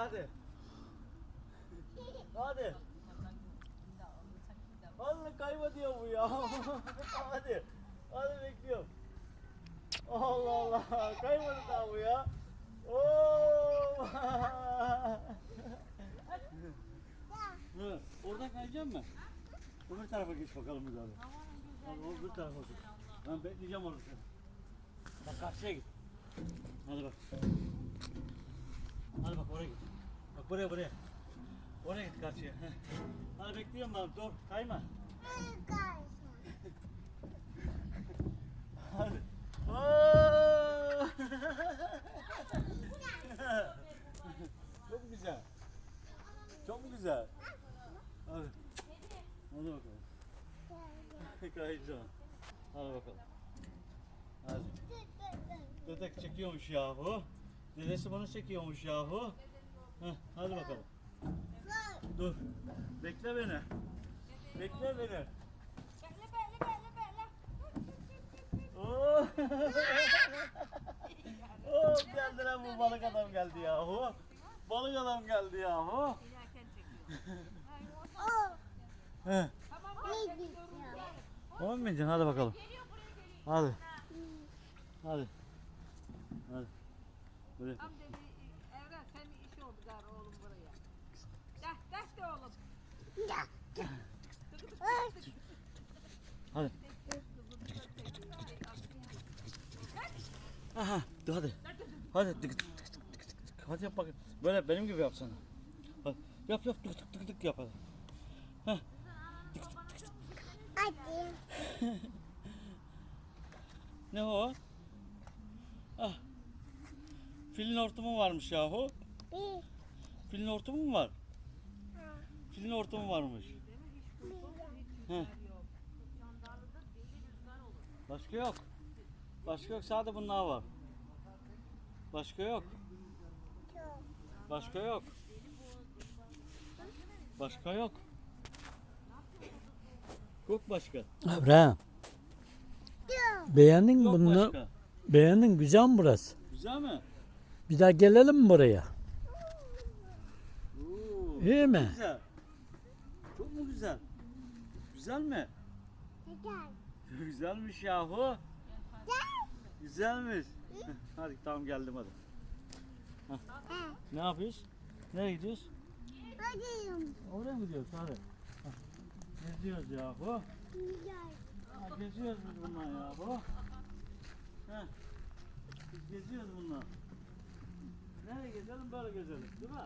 Hadi. Hadi. Hadi kayma diyor bu ya. Hadi. Hadi bekliyorum. Allah Allah. Kaymadı daha bu ya. Oo. Hı, Oradan kayacak mı? Öbür tarafa geç bakalım bir daha. Hadi öbür tarafa geç. Ben bekleyeceğim orada. Bak karşıya git. Hadi. Bak buraya buraya. Oraya git karşıya. Hadi bekliyorum ben. Dur kayma. Hadi. Çok güzel. Çok güzel. Hadi. Hadi bakalım. Kayacağım. Hadi bakalım. Hadi. Dedek çekiyormuş yahu. Dedesi bunu çekiyormuş yahu. Heh, hadi bakalım. Dur. Bekle beni. Bekle beni. Oo. Oo, geldi lan bu balık adam geldi yahu. Balık adam geldi yahu. Heh. Tamam mı? Hadi bakalım. Hadi. Hadi. Hadi. Böyle. Senin işi oldu gar oğlum buraya. Gel gel de oğlum. Hadi. Aha, dur hadi. Hadi tık tık tık tık tık tık. Hadi yap bakayım. Böyle benim gibi yapsana. Hadi. Yap yap tık tık tık tık yap hadi. Heh. Tık tık tık tık. Ne o? Filin hortumu varmış yahu. Filin hortumu mu var? Filin hortumu varmış. Heh. Başka yok. Başka yok. Sadece bunlar var. Başka yok. Başka yok. Başka yok. Yok başka. Abraham. Beğendin mi Yok bunu? başka. Beğendin güzel mi burası? Güzel mi? Bir daha gelelim mi buraya? Oo, İyi mi? Güzel. Çok mu güzel? Güzel mi? Güzelmiş yahu. Güzelmiş. hadi tamam geldim hadi. Hah. Ne yapıyoruz? Nereye gidiyoruz? Oraya mı gidiyoruz? Hadi. Hah. Geziyoruz yahu. Ha, geziyoruz biz bunlar yahu. Heh. Biz geziyoruz bunlar. Nereye gezelim böyle gezelim değil mi?